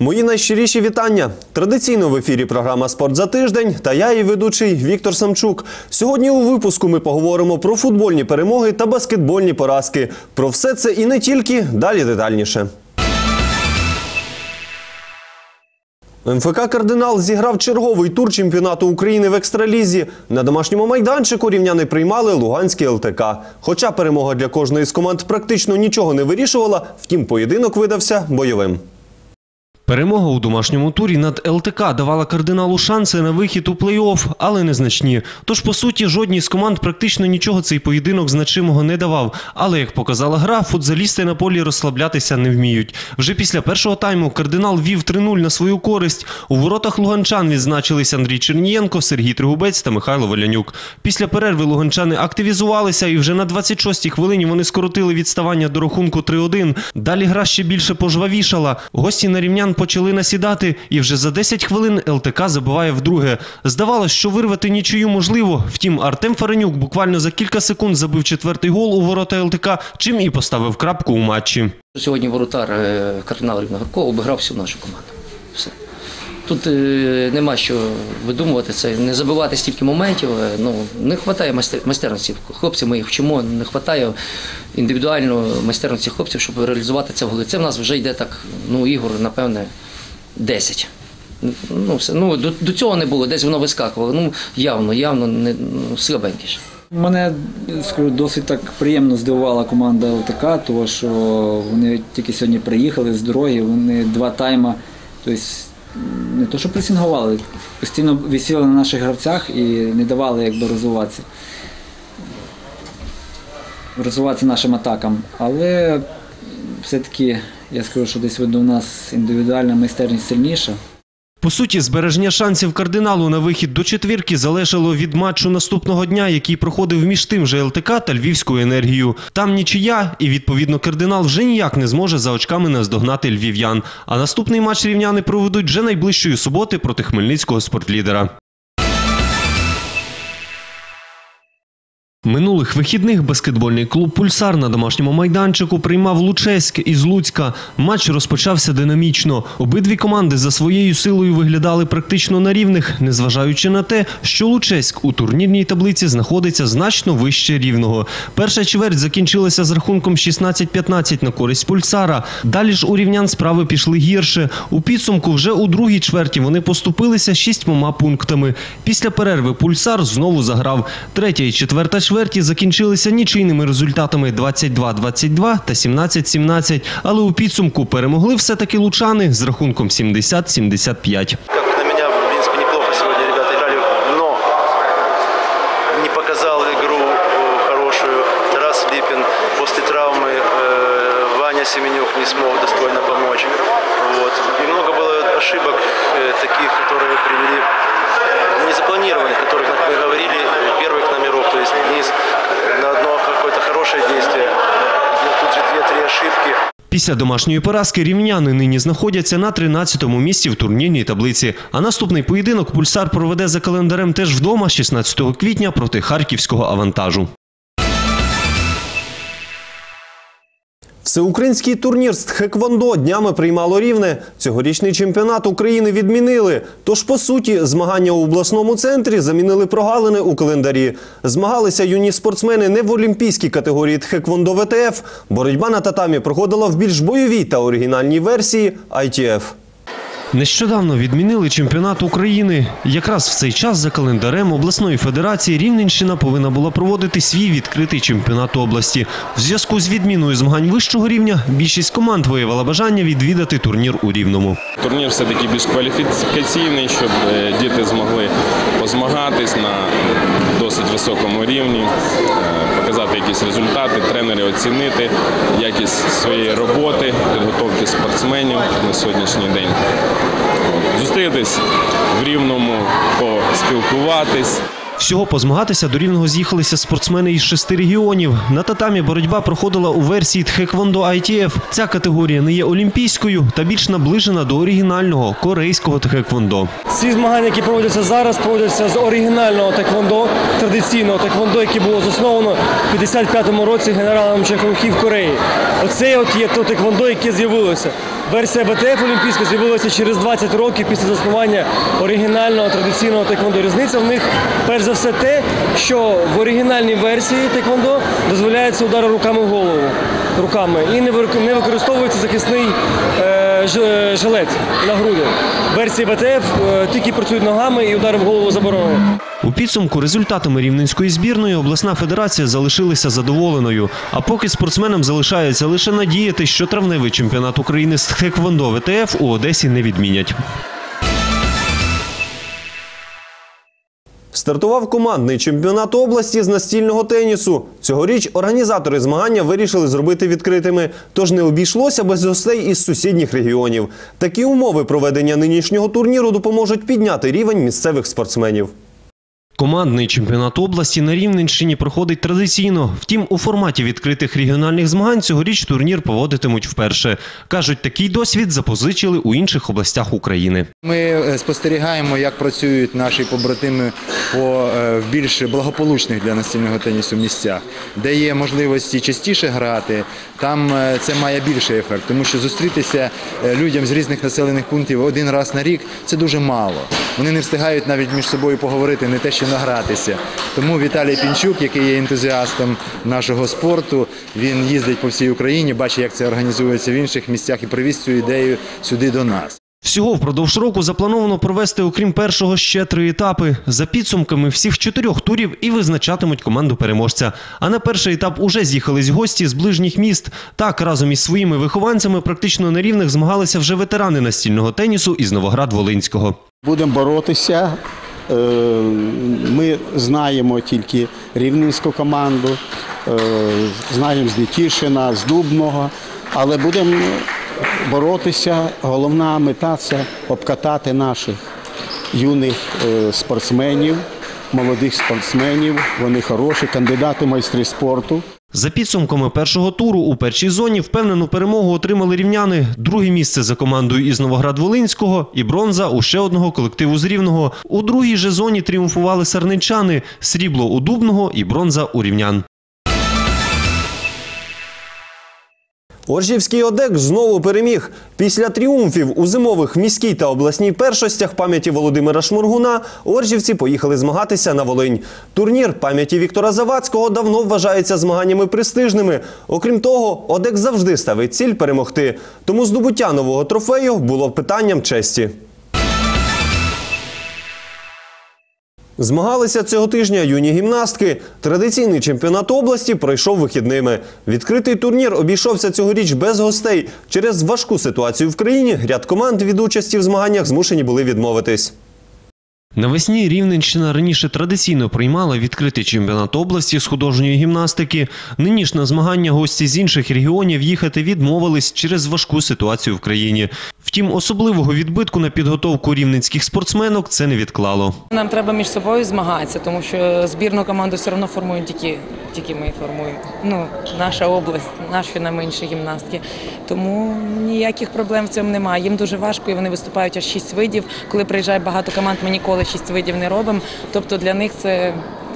Мої найщиріші вітання. Традиційно в ефірі програма Спорт за тиждень та я, її ведучий Віктор Самчук. Сьогодні у випуску ми поговоримо про футбольні перемоги та баскетбольні поразки. Про все це і не тільки далі детальніше. МФК Кардинал зіграв черговий тур чемпіонату України в екстралізі. На домашньому майданчику рівняни приймали Луганський ЛТК. Хоча перемога для кожної з команд практично нічого не вирішувала, втім поєдинок видався бойовим. Перемога у домашньому турі над ЛТК давала кардиналу шанси на вихід у плей-офф, але незначні. Тож, по суті, жодній з команд практично нічого цей поєдинок значимого не давав. Але як показала гра, футзалісти на полі розслаблятися не вміють. Вже після першого тайму кардинал вів 3-0 на свою користь. У воротах луганчан відзначились Андрій Чернієнко, Сергій Тригубець та Михайло Валянюк. Після перерви луганчани активізувалися, і вже на 26-й хвилині вони скоротили відставання до рахунку 3-1. Далі гра ще більше пожвавішала. Гості на рівнян почали насідати, і вже за 10 хвилин ЛТК забиває вдруге. Здавалось, що вирвати нічию можливо. Втім, Артем Фаренюк буквально за кілька секунд забив четвертий гол у ворота ЛТК, чим і поставив крапку у матчі. Сьогодні воротар е, кардинал Рівногорко обіграв всю нашу команду. Все. Тут е, нема що видумувати це, не забивати стільки моментів. е, Ну, не вистачає майстер, майстерності. Хлопців ми їх вчимо, не вистачає індивідуально майстерності хлопців, щоб реалізувати це в голи. Це в нас вже йде так, ну, ігор, напевне, 10. Ну, все. ну, до, до цього не було, десь воно вискакувало. Ну, явно, явно не, ну, слабеньке ще. Мене скажу, досить так приємно здивувала команда ЛТК, тому що вони тільки сьогодні приїхали з дороги, вони два тайма, тобто не то, що пресінгували, постійно висіли на наших гравцях і не давали якби розвиватися. Розвиватися нашим атакам. Але все-таки я скажу, що десь у нас індивідуальна майстерність сильніша. По суті, збереження шансів кардиналу на вихід до четвірки залежало від матчу наступного дня, який проходив між тим же ЛТК та Львівською енергією. Там нічия, і відповідно кардинал вже ніяк не зможе за очками наздогнати львів'ян. А наступний матч рівняни проведуть вже найближчої суботи проти хмельницького спортлідера. Минулих вихідних баскетбольний клуб Пульсар на домашньому майданчику приймав Лучеськ із Луцька. Матч розпочався динамічно. Обидві команди за своєю силою виглядали практично на рівних, незважаючи на те, що Лучеськ у турнірній таблиці знаходиться значно вище рівного. Перша чверть закінчилася з рахунком 16-15 на користь Пульсара. Далі ж у рівнян справи пішли гірше. У підсумку вже у другій чверті вони поступилися шістьмома пунктами. Після перерви Пульсар знову заграв. Третя і четверта чверті закінчилися нічийними результатами 22-22 та 17-17, але у підсумку перемогли все-таки лучани з рахунком 70-75. Після домашньої поразки рівняни нині знаходяться на 13-му місці в турнірній таблиці. А наступний поєдинок пульсар проведе за календарем теж вдома 16 квітня проти харківського авантажу. Всеукраїнський турнір з Тхеквондо днями приймало рівне. Цьогорічний чемпіонат України відмінили. Тож, по суті, змагання у обласному центрі замінили прогалини у календарі. Змагалися юні спортсмени не в олімпійській категорії Тхеквондо ВТФ. Боротьба на татамі проходила в більш бойовій та оригінальній версії ITF. Нещодавно відмінили чемпіонат України. Якраз в цей час за календарем обласної федерації Рівненщина повинна була проводити свій відкритий чемпіонат області. В зв'язку з відміною змагань вищого рівня більшість команд виявила бажання відвідати турнір у Рівному. Турнір все-таки більш кваліфікаційний, щоб е, діти змогли позмагатись на досить високому рівні, показати якісь результати, тренери оцінити якість своєї роботи, підготовки спортсменів на сьогоднішній день. Зустрітись в рівному, поспілкуватись. Всього позмагатися до рівного з'їхалися спортсмени із шести регіонів. На татамі боротьба проходила у версії Тхеквондо ITF. Ця категорія не є олімпійською та більш наближена до оригінального корейського тхеквондо. Ці змагання, які проводяться зараз, проводяться з оригінального теквондо, традиційного теквондо, яке було засновано в 55-му році генералом Чеховхі в Кореї. Оце от є то теквондо, яке з'явилося. Версія БТФ Олімпійська з'явилася через 20 років після заснування оригінального традиційного тайквондо. Різниця в них перш за все те, що в оригінальній версії тайквондо дозволяється удари руками в голову руками і не використовується захисний е, жилет на груди. Версії БТФ е, тільки працюють ногами і удари в голову заборонені. У підсумку результатами рівненської збірної обласна федерація залишилася задоволеною. А поки спортсменам залишається лише надіяти, що травневий чемпіонат України з тхеквондо ВТФ у Одесі не відмінять. Стартував командний чемпіонат області з настільного тенісу. Цьогоріч організатори змагання вирішили зробити відкритими, тож не обійшлося без гостей із сусідніх регіонів. Такі умови проведення нинішнього турніру допоможуть підняти рівень місцевих спортсменів. Командний чемпіонат області на Рівненщині проходить традиційно. Втім, у форматі відкритих регіональних змагань цьогоріч турнір поводитимуть вперше. Кажуть, такий досвід запозичили у інших областях України. Ми е, спостерігаємо, як працюють наші побратими по е, в більш благополучних для настільного тенісу місцях, де є можливості частіше грати. Там е, це має більший ефект, тому що зустрітися людям з різних населених пунктів один раз на рік це дуже мало. Вони не встигають навіть між собою поговорити, не те, що награтися. Тому Віталій Пінчук, який є ентузіастом нашого спорту, він їздить по всій Україні, бачить, як це організується в інших місцях і привіз цю ідею сюди до нас. Всього впродовж року заплановано провести, окрім першого, ще три етапи. За підсумками всіх чотирьох турів і визначатимуть команду переможця. А на перший етап уже з'їхались гості з ближніх міст. Так разом із своїми вихованцями практично на рівних змагалися вже ветерани настільного тенісу із Новоград-Волинського. Будемо боротися. Е, Ми знаємо тільки рівненську команду, е, знаємо з Нетішина, з Дубного, але будемо боротися. Головна мета це обкатати наших юних е, спортсменів, молодих спортсменів. Вони хороші, кандидати майстри спорту. За підсумками першого туру у першій зоні впевнену перемогу отримали рівняни. Друге місце за командою із Новоград-Волинського і бронза у ще одного колективу з Рівного. У другій же зоні тріумфували сарничани, срібло у Дубного і бронза у рівнян. Оржівський ОДЕК знову переміг. Після тріумфів у зимових міській та обласній першостях пам'яті Володимира Шмургуна оржівці поїхали змагатися на Волинь. Турнір пам'яті Віктора Завадського давно вважається змаганнями престижними. Окрім того, ОДЕК завжди ставить ціль перемогти. Тому здобуття нового трофею було питанням честі. Змагалися цього тижня юні гімнастки. Традиційний чемпіонат області пройшов вихідними. Відкритий турнір обійшовся цьогоріч без гостей. Через важку ситуацію в країні ряд команд від участі в змаганнях змушені були відмовитись. Навесні Рівненщина раніше традиційно приймала відкритий чемпіонат області з художньої гімнастики. Нині ж на змагання гості з інших регіонів їхати відмовились через важку ситуацію в країні. Втім, особливого відбитку на підготовку рівненських спортсменок це не відклало. Нам треба між собою змагатися, тому що збірну команду все одно формують тільки, тільки ми формуємо. Ну, наша область, наші найменші гімнастки. Тому ніяких проблем в цьому немає. Їм дуже важко і вони виступають аж шість видів. Коли приїжджає багато команд, ми ніколи шість видів не робимо. Тобто для них це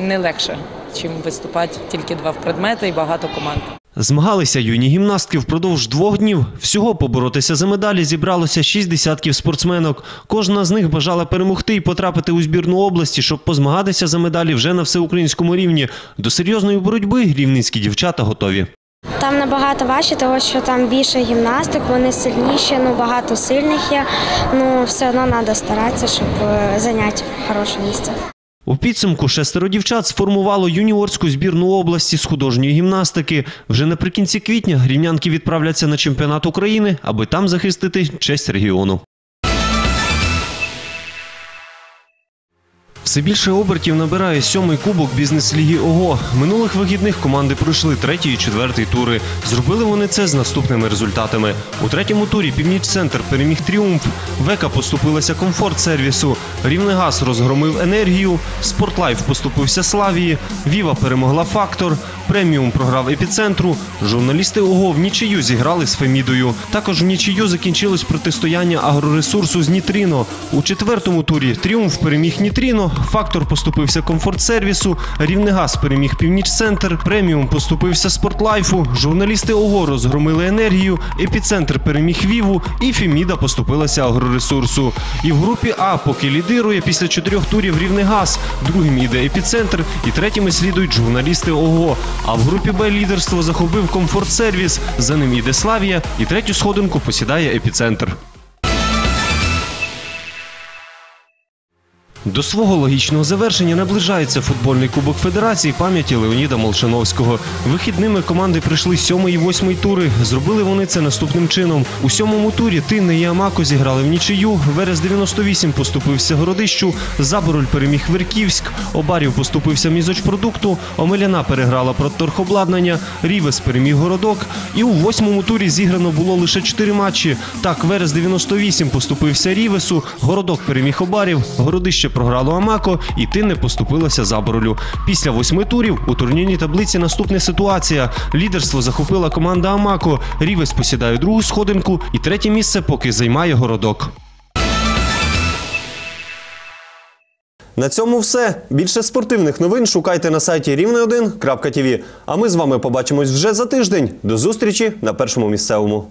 не легше, чим виступати тільки два в предмети і багато команд. Змагалися юні гімнастки впродовж двох днів. Всього поборотися за медалі зібралося шість десятків спортсменок. Кожна з них бажала перемогти і потрапити у збірну області, щоб позмагатися за медалі вже на всеукраїнському рівні. До серйозної боротьби рівненські дівчата готові. Там набагато важче, тому що там більше гімнастик, вони сильніші, ну багато сильних є. Ну все одно треба старатися, щоб е, зайняти хороше місце. У підсумку шестеро дівчат сформувало юніорську збірну області з художньої гімнастики. Вже наприкінці квітня рівнянки відправляться на чемпіонат України, аби там захистити честь регіону. Все більше обертів набирає сьомий кубок бізнес-ліги ОГО. Минулих вихідних команди пройшли третій і четвертий тури. Зробили вони це з наступними результатами. У третьому турі Північ-Центр переміг тріумф. Века поступилася комфорт-сервісу. Рівнегаз розгромив енергію. Спортлайф поступився Славії. Віва перемогла Фактор. Преміум програв епіцентру. Журналісти ОГО в нічию зіграли з Фемідою. Також в нічию закінчилось протистояння агроресурсу з Нітріно. У четвертому турі тріумф переміг Нітріно, фактор поступився комфорт-сервісу, Рівнегаз переміг Північ-центр, преміум поступився Спортлайфу. Журналісти ОГО розгромили енергію, епіцентр переміг Віву і Феміда поступилася агроресурсу. І в групі А поки лідирує після чотирьох турів Рівнегаз, другим іде епіцентр і третіми слідують журналісти ОГО. А в групі Б лідерство захопив комфорт-сервіс, за ним іде Славія і третю сходинку посідає епіцентр. До свого логічного завершення наближається футбольний кубок Федерації пам'яті Леоніда Молчановського. Вихідними команди прийшли сьомий і восьмий тури. Зробили вони це наступним чином. У сьомому турі Тинне і Амако зіграли в нічию. Верес 98 поступився Городищу. Забороль переміг Верківськ. Обарів поступився Мізочпродукту. Омеляна переграла Продторхобладнання. Рівес переміг Городок. І у восьмому турі зіграно було лише чотири матчі. Так, Верес 98 поступився Рівесу. Городок переміг Обарів. Городище програло Амако і Тинне поступилося Заборолю. Після восьми турів у турнірній таблиці наступна ситуація. Лідерство захопила команда Амако. Рівес посідає другу сходинку і третє місце поки займає Городок. На цьому все. Більше спортивних новин шукайте на сайті рівне1.tv. А ми з вами побачимось вже за тиждень. До зустрічі на першому місцевому.